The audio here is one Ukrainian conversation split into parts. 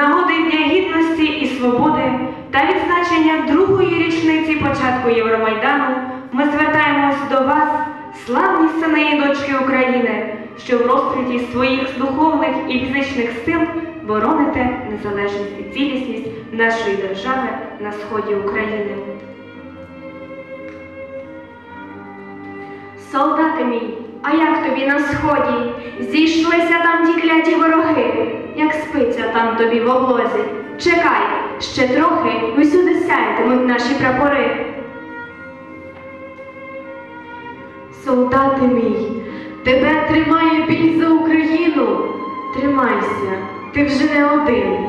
нагоди Дня Гідності і Свободи та відзначення другої річниці початку Євромайдану ми звертаємось до вас, славні сини і дочки України, що в розквіті своїх духовних і фізичних сил бороните незалежність і цілісність нашої держави на сході України. Солдати мій, а як тобі на сході? Зійшлися там ті кляті вороги, як спиться там тобі в облозі. Чекай, ще трохи і всюди сяятимуть наші прапори. Солдати мій, тебе тримає біль за Україну. Тримайся, ти вже не один.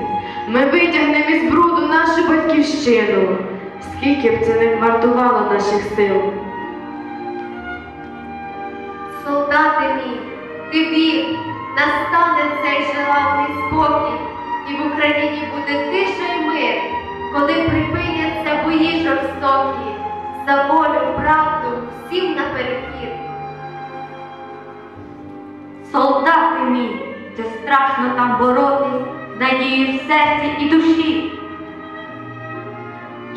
Ми витягнемо із бруду нашу батьківщину. Скільки б це не вартувало наших сил. Вір, настане цей желанний спокій, і в Україні буде тиша й мир, коли припиняться бої жорстокі, за волю, правду всім наперекір. Солдати мій, це страшно там боротись, з надією в серці і душі.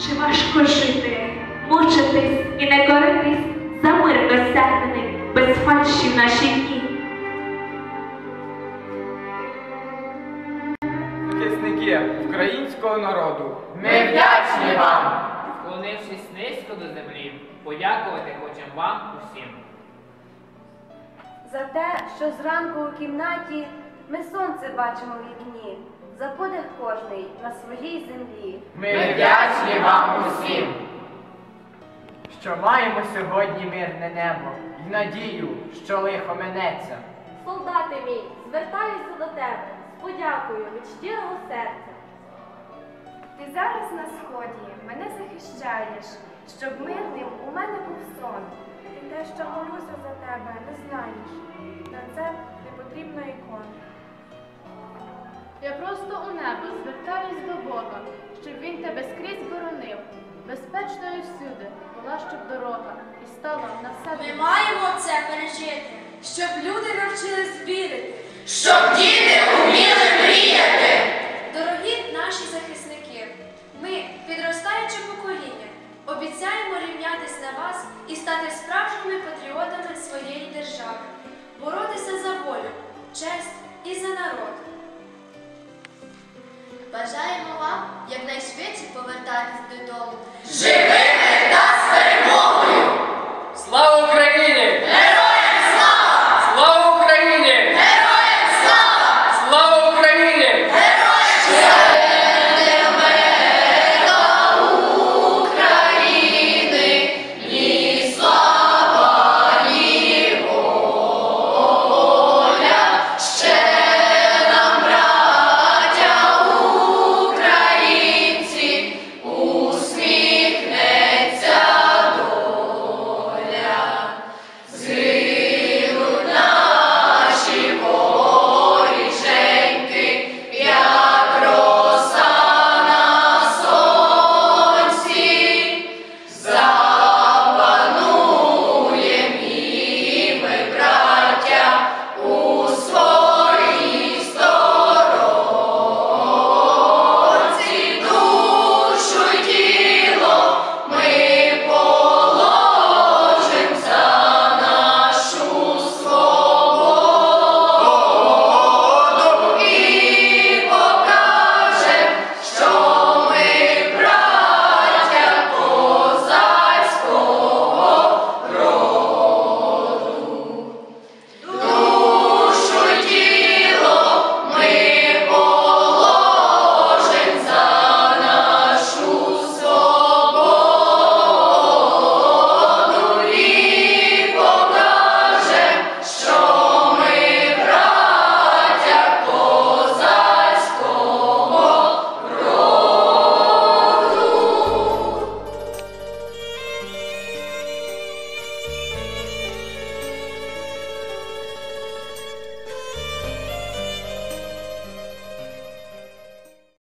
Чи важко жити, мучитись і не коритись за мир досягнений, без фальші в наші Захисники українського народу. Ми вдячні вам! Склонившись низько до землі, подякувати хочемо вам усім. За те, що зранку у кімнаті ми сонце бачимо в вікні, за подих кожний на своїй землі. Ми вдячні вам усім! Що маємо сьогодні мирне небо і надію, що лихо минеться. Солдати мій, звертаюся до тебе з подякою від щирого серця. Ти зараз на сході мене захищаєш, щоб мирним у мене був сон. І те, що молюся за тебе, не знаєш. На це не потрібна ікон. Я просто у небо звертаюсь до Бога, щоб він тебе скрізь боронив. Безпечною всюди була щоб дорога і стала на все. Ми маємо це пережити, щоб люди навчились честь і за народ. Бажаємо вам якнайшвидше повертатись додому. Живи